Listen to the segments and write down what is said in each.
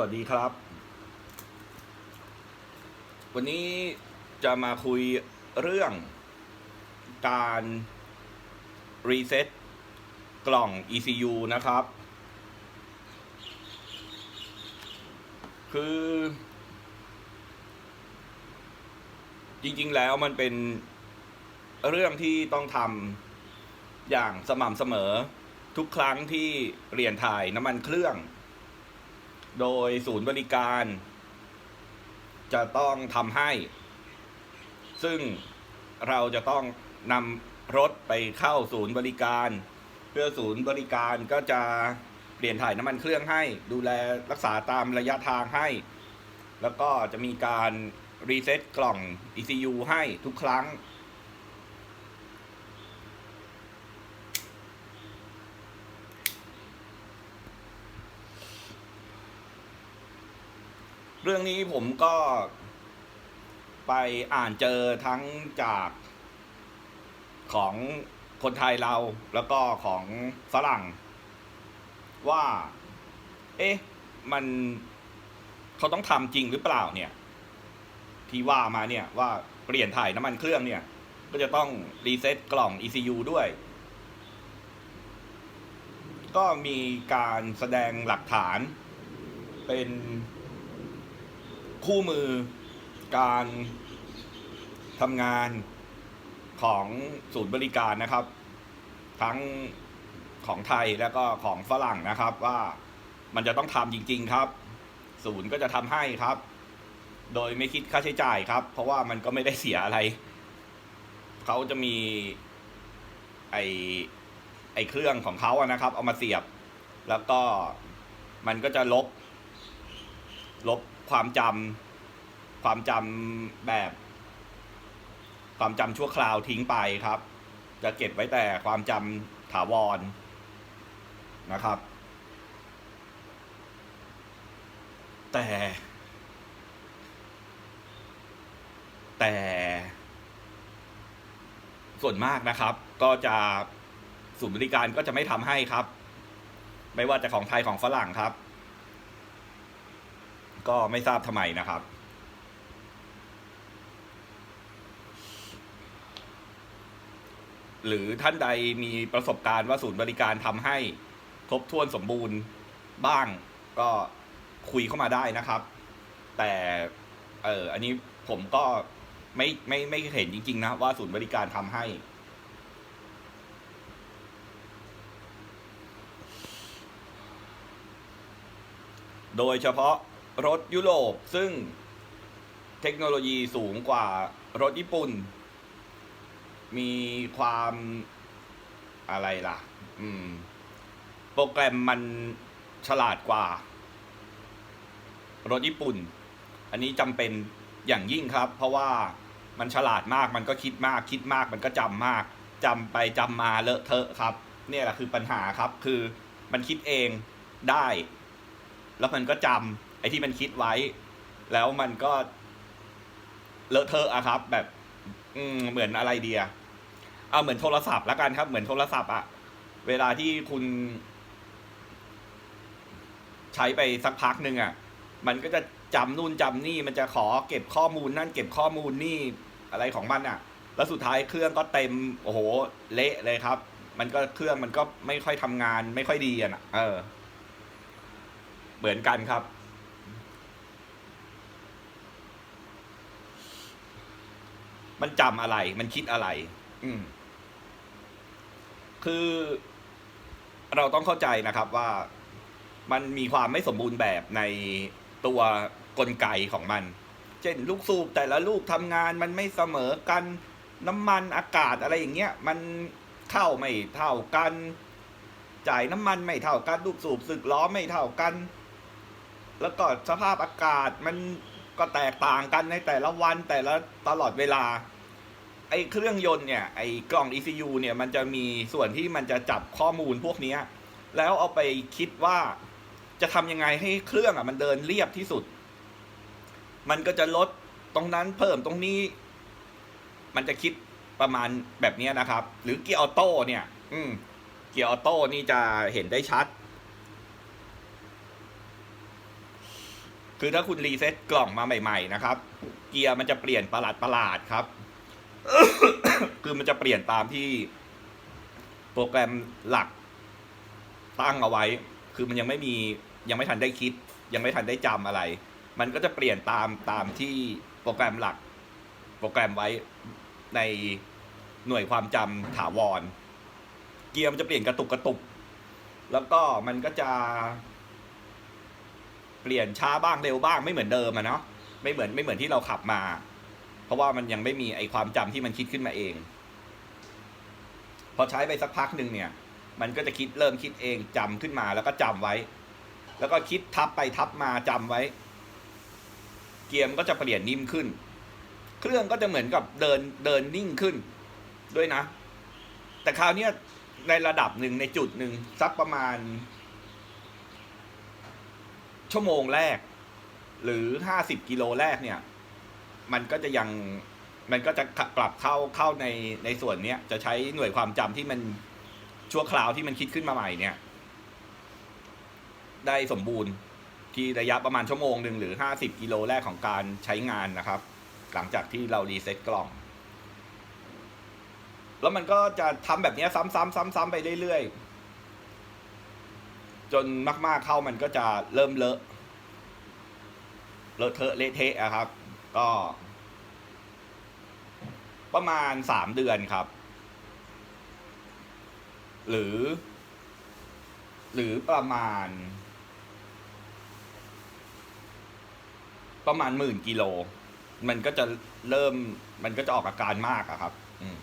สวัสดีครับ วันนี้จะมาคุยเรื่องการรีเซ็ตกล่อง ECU นะครับ คือ จริงๆแล้วมันเป็นเรื่องที่ต้องทำอย่างสม่ำเสมอทุกครั้งที่เปลี่ยนถ่ายน้ำมันเครื่อง โดยศูนย์บริการ จะต้องทำให้ ซึ่งเราจะต้องนำรถไปเข้าศูนย์บริการ เพื่อศูนย์บริการก็จะเปลี่ยนถ่ายน้ำมันเครื่องให้ ดูแลรักษาตามระยะทางให้ แล้วก็จะมีการรีเซ็ตกล่อง ECU ให้ทุกครั้ง เรื่องนี้ผมก็ไปอ่านเจอทั้งจากของคนไทยเราแล้วก็ของฝรั่ง ว่า เอ๊ะ มันเขาต้องทำจริงหรือเปล่าเนี่ย ที่ว่ามาเนี่ยว่าเปลี่ยนถ่ายน้ำมันเครื่องเนี่ย ก็จะต้องรีเซ็ตกล่อง ECU ด้วย ก็มีการแสดงหลักฐานเป็น คู่มือการทำงานของศูนย์บริการนะครับ ทั้งของไทยแล้วก็ของฝรั่งนะครับ ว่ามันจะต้องทำจริง ๆครับ ศูนย์ก็จะทำให้ครับ โดยไม่คิดค่าใช้จ่ายครับ เพราะว่ามันก็ไม่ได้เสียอะไร เขาจะมีไอไอเครื่องของเขาอะนะครับ เอามาเสียบ แล้วก็มันก็จะลบ ลบ ความจำความจำแบบ ความจำชั่วคราวทิ้งไปครับ จะเก็บไว้แต่ความจำถาวรนะครับ แต่ แต่ ส่วนมากนะครับ ก็จะศูนย์บริการก็จะไม่ทำให้ครับ ไม่ว่าจะของไทยของฝรั่งครับ ก็ไม่ทราบทำไมนะครับ หรือท่านใดมีประสบการณ์ว่าศูนย์บริการทำให้ครบถ้วนสมบูรณ์บ้างก็คุยเข้ามาได้นะครับ แต่เอออันนี้ผมก็ไม่ไม่ไม่เห็นจริง ๆ นะว่าศูนย์บริการทำให้โดยเฉพาะ รถยุโรปซึ่งเทคโนโลยีสูงกว่ารถญี่ปุ่น มีความอะไรล่ะ อืม โปรแกรมมันฉลาดกว่า รถญี่ปุ่น อันนี้จำเป็นอย่างยิ่งครับ เพราะว่ามันฉลาดมากมันก็คิดมากคิดมากมันก็จำมากจำไปจำมาเลอะเทอะครับ เนี่ยแหละคือปัญหาครับ คือมันคิดเองได้ แล้วมันก็จำ ไอ้ที่มันคิดไว้ แล้วมันก็เลอะเทอะอะครับ แบบ อืมเหมือนอะไรเดียเอาเหมือนโทรศัพท์ละกันครับ เหมือนโทรศัพท์อะเวลาที่คุณ ใช้ไปสักพักหนึ่งอะมันก็จะจำนู่นจำนี่ มันจะขอเก็บข้อมูลนั่นเก็บข้อมูลนี่อะไรของมันอะแล้วสุดท้ายเครื่องก็เต็มโอ้โห เละเลยครับ มันก็เครื่องมันก็ไม่ค่อยทำงาน ไม่ค่อยดีอะนะเออ เหมือนกันครับ มันจำอะไร มันคิดอะไร อืม คือเราต้องเข้าใจนะครับว่ามันมีความไม่สมบูรณ์แบบในตัวกลไกของมัน เช่น ลูกสูบแต่ละลูกทำงานมันไม่เสมอกัน น้ำมันอากาศอะไรอย่างเงี้ย มันเข้าไม่เท่ากัน จ่ายน้ำมันไม่เท่ากัน ลูกสูบสึกล้อไม่เท่ากัน แล้วก็สภาพอากาศมัน ก็แตกต่างกันในแต่ละวันแต่ละตลอดเวลา ไอ้เครื่องยนต์เนี่ย ไอ้กล่อง ECU เนี่ยมันจะมีส่วนที่มันจะจับข้อมูลพวกนี้ แล้วเอาไปคิดว่าจะทำยังไงให้เครื่องอะมันเดินเรียบที่สุด มันก็จะลดตรงนั้นเพิ่มตรงนี้ มันจะคิดประมาณแบบนี้นะครับ หรือเกียร์ออโต้เนี่ย อืมเกียร์ออโต้นี่จะเห็นได้ชัด คือถ้าคุณรีเซ็ตกล่องมาใหม่ๆนะครับ เกียร์มันจะเปลี่ยนประหลาดประหลาดครับ คือมันจะเปลี่ยนตามที่ โปรแกรมหลักตั้งเอาไว้ คือมันยังไม่มียังไม่ทันได้คิด ยังไม่ทันได้จำอะไร มันก็จะเปลี่ยนตามตามที่โปรแกรมหลัก โปรแกรมไว้ในหน่วยความจำถาวร เกียร์มันจะเปลี่ยนกระตุกกระตุก แล้วก็มันก็จะ เปลี่ยนช้าบ้างเร็วบ้างไม่เหมือนเดิมอะเนาะไม่เหมือนไม่เหมือนที่เราขับมา เพราะว่ามันยังไม่มีไอความจำที่มันคิดขึ้นมาเอง พอใช้ไปสักพักหนึ่งเนี่ย มันก็จะคิดเริ่มคิดเองจำขึ้นมาแล้วก็จำไว้ แล้วก็คิดทับไปทับมาจำไว้ เกียร์มันก็จะเปลี่ยนนิ่มขึ้น เครื่องก็จะเหมือนกับเดินเดินนิ่งขึ้นด้วยนะ แต่คราวเนี้ยในระดับหนึ่งในจุดหนึ่งสักประมาณ ชั่วโมงแรก หรือห้าสิบกิโลแรกเนี่ย มันก็จะยังมันก็จะกลับเข้าเข้าในในส่วนเนี้ยจะใช้หน่วยความจำที่มันชั่วคราวที่มันคิดขึ้นมาใหม่เนี่ย ได้สมบูรณ์ที่ระยะประมาณชั่วโมงหนึ่งหรือห้าสิบกิโลแรกของการใช้งานนะครับ หลังจากที่เรารีเซ็ตกล่อง แล้วมันก็จะทำแบบเนี้ยซ้ำๆซ้ำๆไปเรื่อยๆ จนมากๆเข้ามันก็จะเริ่มเลอะ เลอะเทอะเละเทะอะครับ ก็ ประมาณสามเดือนครับ หรือ หรือประมาณ ประมาณหมื่นกิโล มันก็จะเริ่ม มันก็จะออกอาการมากอะครับ อืม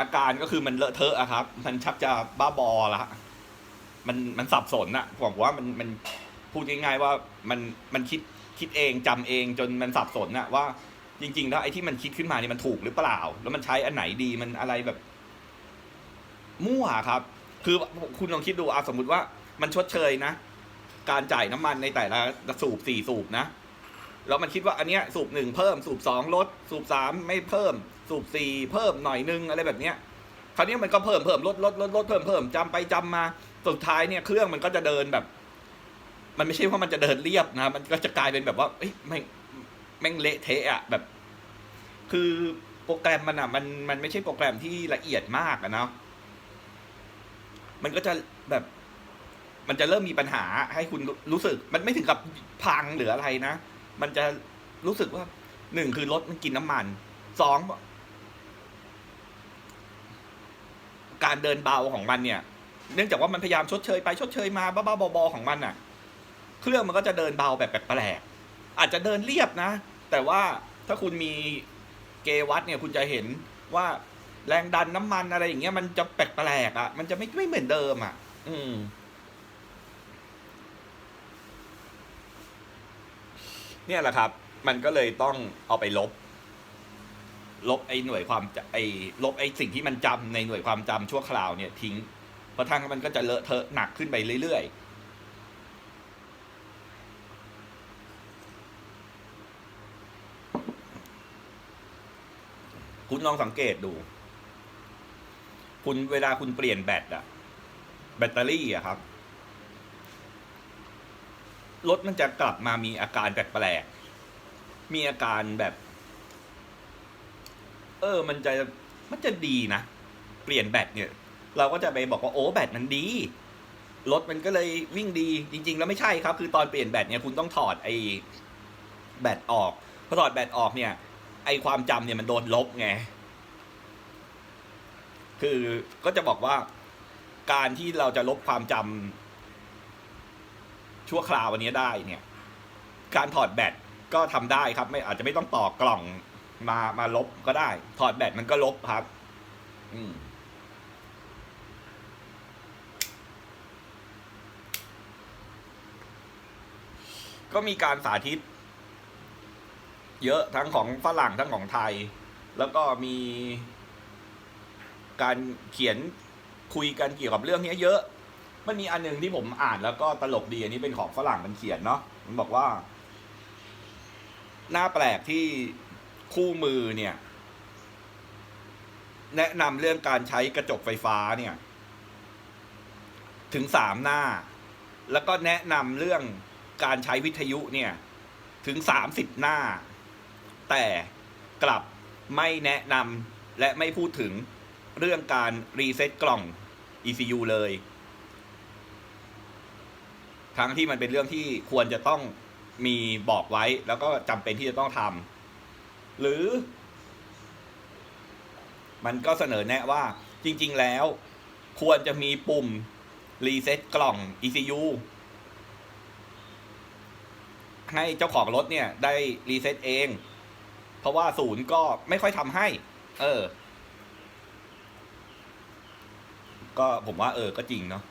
อาการก็คือมันเลอะเทอะอะครับ มันชักจะบ้าบอละมันมันสับสนอะผมว่ามันมันพูดง่ายๆว่ามันมันคิดคิดเองจำเองจนมันสับสนอะว่าจริงๆแล้วไอ้ที่มันคิดขึ้นมานี่มันถูกหรือเปล่า แล้วมันใช้อันไหนดีมันอะไรแบบ มั่วครับ คือคุณลองคิดดูอาสมมุติว่ามันชดเชยนะ การจ่ายน้ำมันในแต่ละสูบสี่สูบนะ แล้วมันคิดว่าอันเนี้ยสูบหนึ่งเพิ่ม สูบสองลด สูบสามไม่เพิ่ม สูบสี่เพิ่มหน่อยนึงอะไรแบบเนี้ยคราวนี้มันก็เพิ่มเพิ่มลดลดลดลดเพิ่มเพิ่มจำไปจำมาสุดท้ายเนี่ยเครื่องมันก็จะเดินแบบ มันไม่ใช่ว่ามันจะเดินเรียบนะมันก็จะกลายเป็นแบบว่าเอ้ยแม่งแม่งเละเทะอะแบบ คือโปรแกรมมันอะมันมันไม่ใช่โปรแกรมที่ละเอียดมากอะเนาะมันก็จะแบบ มันจะเริ่มมีปัญหาให้คุณรู้รู้สึก มันไม่ถึงกับพังหรืออะไรนะ มันจะรู้สึกว่าหนึ่งคือรถมันกินน้ำมันสอง การเดินเบาของมันเนี่ย เนื่องจากว่ามันพยายามชดเชยไปชดเชยมาบ้าๆบอๆของมันอะ เครื่องมันก็จะเดินเบาแบบแปลกๆอาจจะเดินเรียบนะ แต่ว่าถ้าคุณมีเกวัตเนี่ยคุณจะเห็นว่าแรงดันน้ำมันอะไรอย่างเงี้ยมันจะแปลกๆอะ มันจะไม่ไม่เหมือนเดิมอะ อืมเนี่ยแหละครับ มันก็เลยต้องเอาไปลบ ลบไอ้หน่วยความไอ้ลบไอ้สิ่งที่มันจำในหน่วยความจำชั่วคราวเนี่ยทิ้งเพราะทางมันก็จะเลอะเทอะหนักขึ้นไปเรื่อยๆคุณลองสังเกตดู คุณเวลาคุณเปลี่ยนแบตอะแบตเตอรี่อะครับ รถมันจะกลับมามีอาการแปลกๆ มีอาการแบบ เออ มันจะมันจะดีนะ เปลี่ยนแบตเนี่ย เราก็จะไปบอกว่าโอ้แบตมันดีรถมันก็เลยวิ่งดีจริง ๆ แล้วไม่ใช่ครับ คือตอนเปลี่ยนแบตเนี่ยคุณต้องถอดไอ้แบตออกพอถอดแบตออกเนี่ย ไอ้ความจำเนี่ยมันโดนลบไงคือก็จะบอกว่าการที่เราจะลบความจำชั่วคราววันนี้ได้เนี่ย การถอดแบตก็ทำได้ครับ ไม่อาจจะไม่ต้องต่อกล่อง มามาลบก็ได้ ถอดแบตมันก็ลบครับ อืมก็มีการสาธิต เยอะทั้งของฝรั่งทั้งของไทย แล้วก็มี การเขียนคุยกันเกี่ยวกับเรื่องนี้เยอะ มันมีอันหนึ่งที่ผมอ่านแล้วก็ตลกดีอันนี้เป็นของฝรั่งมันเขียนเนาะมันบอกว่า หน้าแปลกที่ คู่มือเนี่ย แนะนำเรื่องการใช้กระจกไฟฟ้าเนี่ย ถึงสามหน้า แล้วก็แนะนำเรื่องการใช้วิทยุเนี่ย ถึงสามสิบหน้า แต่กลับไม่แนะนำและไม่พูดถึงเรื่องการรีเซ็ตกล่อง ECU เลย ทั้งที่มันเป็นเรื่องที่ควรจะต้องมีบอกไว้แล้วก็จำเป็นที่จะต้องทำ หรือ มันก็เสนอแนะว่าจริง ๆ แล้ว ควรจะมีปุ่ม รีเซ็ตกล่อง ECU ให้เจ้าของรถเนี่ย ได้รีเซ็ตเอง เพราะว่าศูนย์ก็ไม่ค่อยทำให้ เออ ก็ผมว่า เออ ก็จริงเนาะ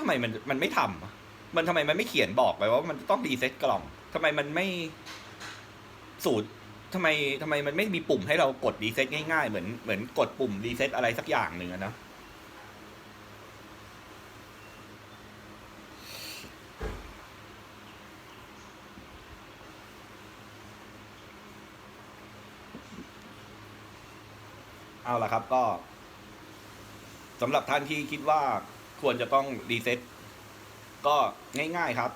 ทำไมมันมันไม่ทำมันทำไมมันไม่เขียนบอกไปว่ามันต้องรีเซ็ตกล่องทำไมมันไม่ สูตร ทำไมทำไมมันไม่มีปุ่มให้เรากดรีเซ็ตง่ายๆ เหมือนเหมือนกดปุ่มรีเซ็ตอะไรสักอย่างหนึ่งอะนะเอาละครับก็สำหรับท่านที่คิดว่าควรจะต้องรีเซ็ตก็ง่ายๆครับ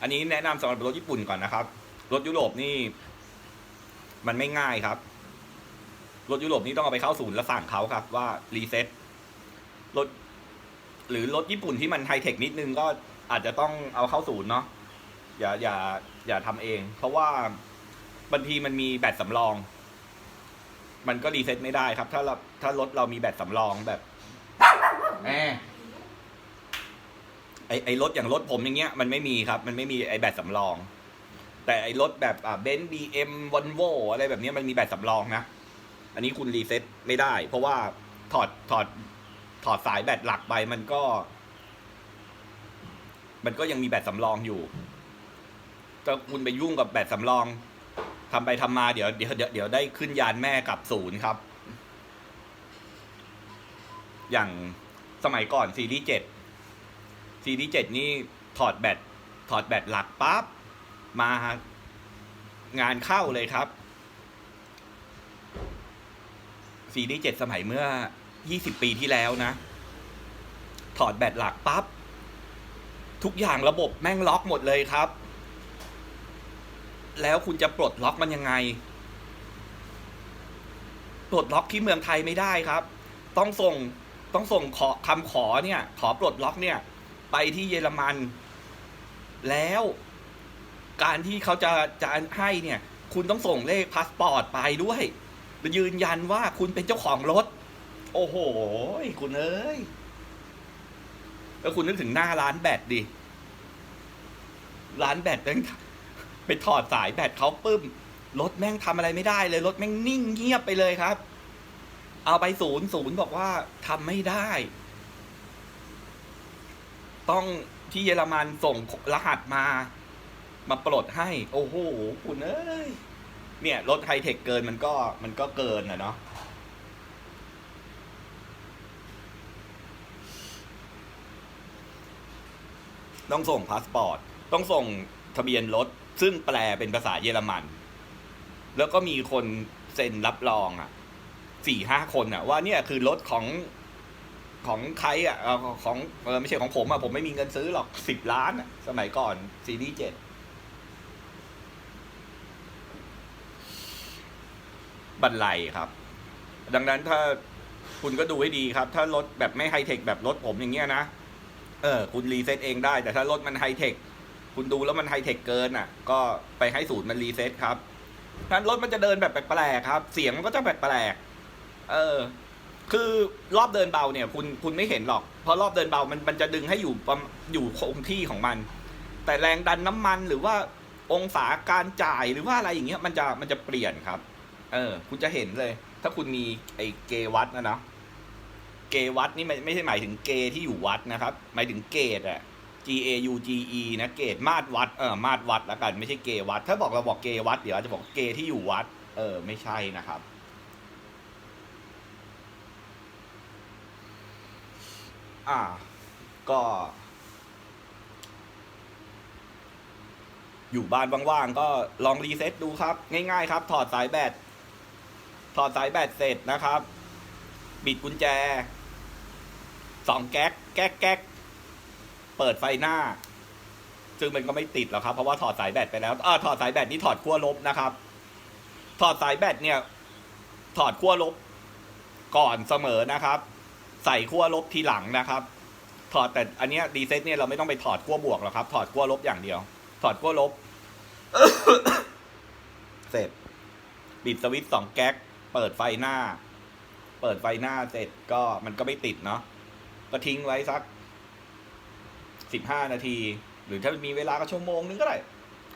อันนี้แนะนำสำหรับรถญี่ปุ่นก่อนนะครับ รถยุโรปนี่ มันไม่ง่ายครับ รถยุโรปนี่ต้องเอาไปเข้าศูนย์แล้วสั่งเขาครับว่ารีเซ็ตรถหรือรถญี่ปุ่นที่มันไฮเทคนิดนึงก็อาจจะต้องเอาเข้าศูนย์เนาะอย่าอย่าอย่าทำเอง เพราะว่าบางทีมันมีแบตสำรอง มันก็รีเซ็ตไม่ได้ครับ ถ้าเราถ้ารถเรามีแบตสำรองแบบแหมไอไอรถอย่างรถผมอย่างเงี้ยมันไม่มีครับ มันไม่มีไอแบตสำรอง แต่ไอรถแบบอ่าเบนซ์บีเอ็มวอลโวอะไรแบบนี้มันมีแบตสำรองนะ อันนี้คุณรีเซ็ตไม่ได้ เพราะว่าถอดถอดถอดสายแบตหลักไปมันก็ มันก็ยังมีแบตสำรองอยู่ถ้าคุณไปยุ่งกับแบตสำรองทำไปทำมาเดี๋ยวเดี๋ยวเดี๋ยวเดี๋ยวได้ขึ้นยานแม่กลับศูนย์ครับ อย่างสมัยก่อนซีรีส์เจ็ดซีรีส์เจ็ดนี่ถอดแบตถอดแบตหลักปั๊บ มางานเข้าเลยครับ ซีรีส์เจ็ดสมัยเมื่อยี่สิบปีที่แล้วนะ ถอดแบตหลักปั๊บ ทุกอย่างระบบแม่งล็อกหมดเลยครับ แล้วคุณจะปลดล็อกมันยังไง ปลดล็อกที่เมืองไทยไม่ได้ครับ ต้องส่งต้องส่งขอคำขอเนี่ย ขอปลดล็อกเนี่ย ไปที่เยอรมัน แล้ว การที่เขาจะจะให้เนี่ย คุณต้องส่งเลขพาสปอร์ตไปด้วยยืนยันว่าคุณเป็นเจ้าของรถ โอ้โห คุณเอ้ย แล้วคุณนึกถึงหน้าร้านแบตดิ ร้านแบตนั่งไปถอดสายแบตเขาปึ้ม รถแม่งทำอะไรไม่ได้เลย รถแม่งนิ่งเงียบไปเลยครับ เอาไปศูนย์ศูนย์บอกว่าทำไม่ได้ ต้องที่เยอรมันส่งรหัสมา มาปลดให้ โอ้โหคุณเอ้ยเนี่ยรถไฮเทคเกินมันก็มันก็เกินอะเนาะต้องส่งพาสปอร์ต ต้องส่งทะเบียนรถ ซึ่งแปลเป็นภาษาเยอรมัน แล้วก็มีคนเซ็นรับรองอะสี่ห้าคนอะ ว่าเนี่ยคือรถของของใครอะของเออไม่ใช่ของผมอะ ผมไม่มีเงินซื้อหรอกสิบล้านอะ สมัยก่อนซีรีส์เจ็ด บันไลครับ ดังนั้นถ้าคุณก็ดูให้ดีครับ ถ้ารถแบบไม่ไฮเทคแบบรถผมอย่างเงี้ยนะ เออ คุณรีเซ็ตเองได้ แต่ถ้ารถมันไฮเทค คุณดูแล้วมันไฮเทคเกินอะ ก็ไปให้ศูนย์มันรีเซ็ตครับนั้นรถมันจะเดินแบบแปลกๆครับ เสียงมันก็จะแปลกๆเออ คือรอบเดินเบาเนี่ย คุณคุณไม่เห็นหรอก เพราะรอบเดินเบามันมันจะดึงให้อยู่ประมาณอยู่คงที่ของมัน แต่แรงดันน้ำมันหรือว่าองศาการจ่ายหรือว่าอะไรอย่างเงี้ยมันจะมันจะเปลี่ยนครับ เออ คุณจะเห็นเลย ถ้าคุณมีไอ้เกวัดนะเนาะเกวัดนี่ไม่ไม่ใช่หมายถึงเกที่อยู่วัดนะครับ หมายถึงเกตอะ G A U G E นะเกตมาดวัดเออมาดวัดแล้วกันไม่ใช่เกวัด ถ้าบอกเราบอกเกวัดเดี๋ยวอาจจะบอกเกที่อยู่วัด เออ ไม่ใช่นะครับอ่า ก็ อยู่บ้านว่างๆก็ลองรีเซ็ตดูครับ ง่ายๆครับ ถอดสายแบต ถอดสายแบตเสร็จนะครับ บิดกุญแจสองแก๊กแก๊กแก๊กเปิดไฟหน้า ซึ่งมันก็ไม่ติดหรอกครับ เพราะว่าถอดสายแบตไปแล้วเออถอดสายแบตนี่ถอดขั้วลบนะครับ ถอดสายแบตเนี่ย ถอดขั้วลบก่อนเสมอนะครับ ใส่ขั้วลบทีหลังนะครับ ถอดแต่อันเนี้ยรีเซ็ตเนี่ยเราไม่ต้องไปถอดขั้วบวกหรอกครับ ถอดขั้วลบอย่างเดียว ถอดขั้วลบ เสร็จปิดสวิตช์สองแก๊ก เปิดไฟหน้า เปิดไฟหน้าเสร็จก็มันก็ไม่ติดเนาะก็ทิ้งไว้สักสิบห้านาที หรือถ้ามีเวลาก็ชั่วโมงนึงก็ได้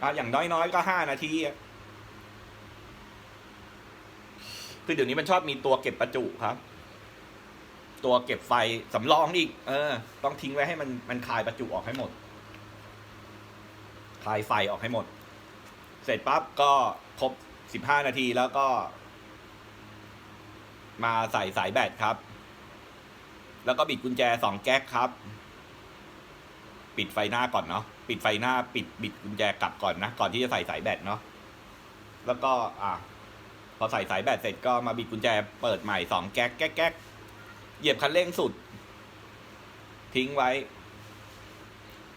อะอย่างน้อยๆก็ห้านาทีคือเดี๋ยวนี้มันชอบมีตัวเก็บประจุครับ ตัวเก็บไฟสำรองอีก เออ ต้องทิ้งไว้ให้มันมันคายประจุออกให้หมด คายไฟออกให้หมด เสร็จปั๊บก็ครบสิบห้านาทีแล้วก็ มาใส่สายแบตครับ แล้วก็บิดกุญแจสองแก๊กครับ ปิดไฟหน้าก่อนเนาะปิดไฟหน้าปิดบิดกุญแจกลับก่อนนะก่อนที่จะใส่สายแบตเนาะแล้วก็อะพอใส่สายแบตเสร็จก็มาบิดกุญแจเปิดใหม่สองแก๊กแก๊กแก๊กเหยียบคันเร่งสุด ทิ้งไว้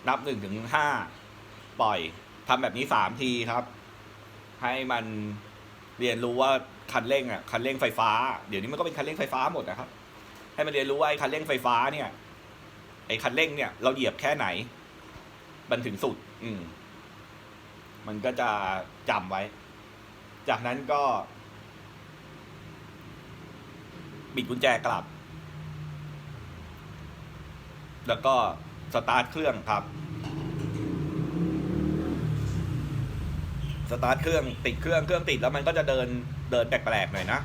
นับหนึ่งถึงห้าปล่อยทำแบบนี้สามทีครับ ให้มันเรียนรู้ว่า คันเร่งอะคันเร่งไฟฟ้า เดี๋ยวนี้มันก็เป็นคันเร่งไฟฟ้าหมดนะครับ ให้มันเรียนรู้ว่าไอ้คันเร่งไฟฟ้าเนี่ย ไอ้คันเร่งเนี่ย เราเหยียบแค่ไหน มันถึงสุด อืม มันก็จะจำไว้ จากนั้นก็บิดกุญแจกลับ แล้วก็สตาร์ทเครื่องครับ สตาร์ทเครื่องติดเครื่องเครื่องติดแล้วมันก็จะเดิน เดินแปลกๆหน่อยนะ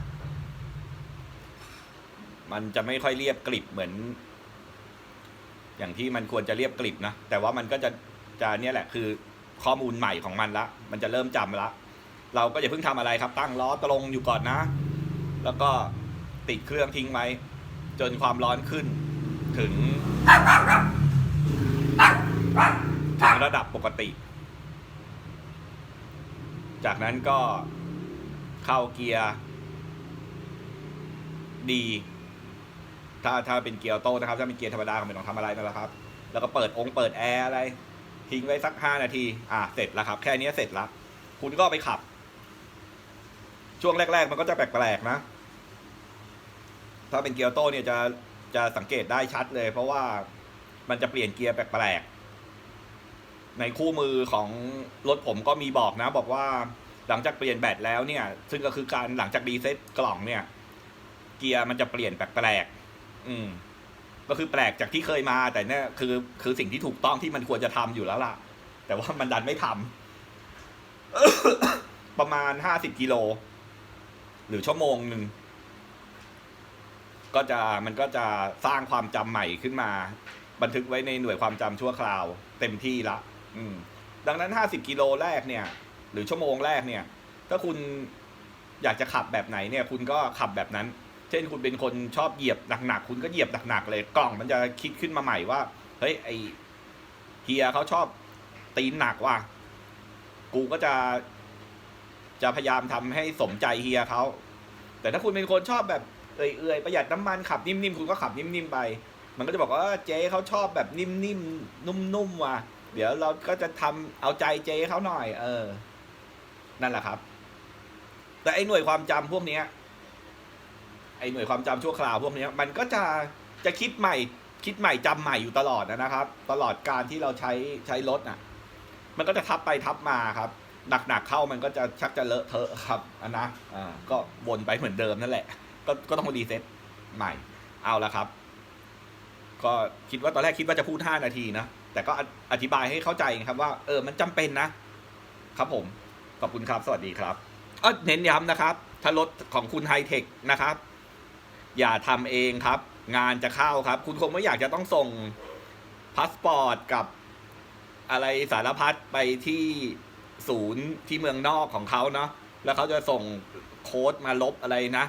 มันจะไม่ค่อยเรียบกริบเหมือน อย่างที่มันควรจะเรียบกริบนะ แต่ว่ามันก็จะจะเนี่ยแหละคือข้อมูลใหม่ของมันละ มันจะเริ่มจำละเราก็อย่าเพิ่งทำอะไรครับ ตั้งล้อตรงอยู่ก่อนนะ แล้วก็ติดเครื่องทิ้งไว้ จนความร้อนขึ้น ถึงถึงระดับปกติ จากนั้นก็ เข้าเกียร์ดีถ้าถ้าเป็นเกียร์โต้นะครับถ้าเป็นเกียร์ธรรมดาก็ไม่ต้องทำอะไรนั่นแหละครับ แล้วก็เปิดองค์เปิดแอร์อะไร ทิ้งไว้สักห้านาที อะเสร็จแล้วครับ แค่นี้เสร็จแล้วคุณก็ไปขับ ช่วงแรก ๆ มันก็จะแปลกๆนะ ถ้าเป็นเกียร์โต้เนี่ยจะจะสังเกตได้ชัดเลย เพราะว่ามันจะเปลี่ยนเกียร์แปลกๆในคู่มือของรถผมก็มีบอกนะ บอกว่า หลังจากเปลี่ยนแบตแล้วเนี่ย ซึ่งก็คือการหลังจากรีเซ็ตกล่องเนี่ย เกียร์มันจะเปลี่ยนแปลกๆอืม ก็คือแปลกจากที่เคยมาแต่เนี่ยคือ คือสิ่งที่ถูกต้องที่มันควรจะทำอยู่แล้วล่ะ แต่ว่ามันดันไม่ทำประมาณห้าสิบกิโล หรือชั่วโมงหนึ่งก็จะมันก็จะสร้างความจำใหม่ขึ้นมา บันทึกไว้ในหน่วยความจำชั่วคราว เต็มที่ละ อืม ดังนั้นห้าสิบกิโลแรกเนี่ย หรือชั่วโมงแรกเนี่ย ถ้าคุณอยากจะขับแบบไหนเนี่ย คุณก็ขับแบบนั้น เช่นคุณเป็นคนชอบเหยียบหนักๆคุณก็เหยียบหนักๆเลยกล่องมันจะคิดขึ้นมาใหม่ว่าเฮ้ยไอเฮียเขาชอบตีนหนักว่ะกูก็จะ จะพยายามทำให้สมใจเฮียเขาแต่ถ้าคุณเป็นคนชอบแบบเอื่อยๆประหยัดน้ำมันขับนิ่มๆคุณก็ขับนิ่มๆไป มันก็จะบอกว่าเจ๊เขาชอบแบบนิ่มๆนุ่มๆว่ะ เดี๋ยวเราก็จะทำเอาใจเจ๊เขาหน่อย เออ นั่นแหละครับ แต่ไอ้หน่วยความจำพวกเนี้ย ไอ้หน่วยความจำชั่วคราวพวกเนี้ย มันก็จะจะคิดใหม่ คิดใหม่จำใหม่อยู่ตลอดนะครับ ตลอดการที่เราใช้ใช้รถน่ะ มันก็จะทับไปทับมาครับหนักๆเข้ามันก็จะชักจะเลอะเทอะครับอันนะอ่าก็วนไปเหมือนเดิมนั่นแหละ ก็ก็ต้องรีเซ็ตใหม่ เอาละครับ ก็คิดว่าตอนแรกคิดว่าจะพูดห้านาทีนะ แต่ก็ออธิบายให้เข้าใจครับว่า เออ มันจำเป็นนะ ครับผม ขอบคุณครับ สวัสดีครับเออเน้นย้ำนะครับ ถ้ารถของคุณไฮเทคนะครับ อย่าทำเองครับ งานจะเข้าครับ คุณคงไม่อยากจะต้องส่งพาสปอร์ตกับอะไรสารพัดไปที่ศูนย์ที่เมืองนอกของเขาเนาะแล้วเขาจะส่งโค้ดมาลบอะไรนะ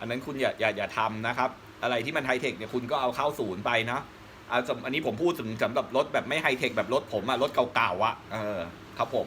อันนั้นคุณอย่าอย่าอย่าทำนะครับ อะไรที่มันไฮเทคเนี่ยคุณก็เอาเข้าศูนย์ไปเนาะอ่าสำอันนี้ผมพูดถึงสำหรับรถแบบไม่ไฮเทคแบบรถผมอะรถเก่าๆอะเออครับผม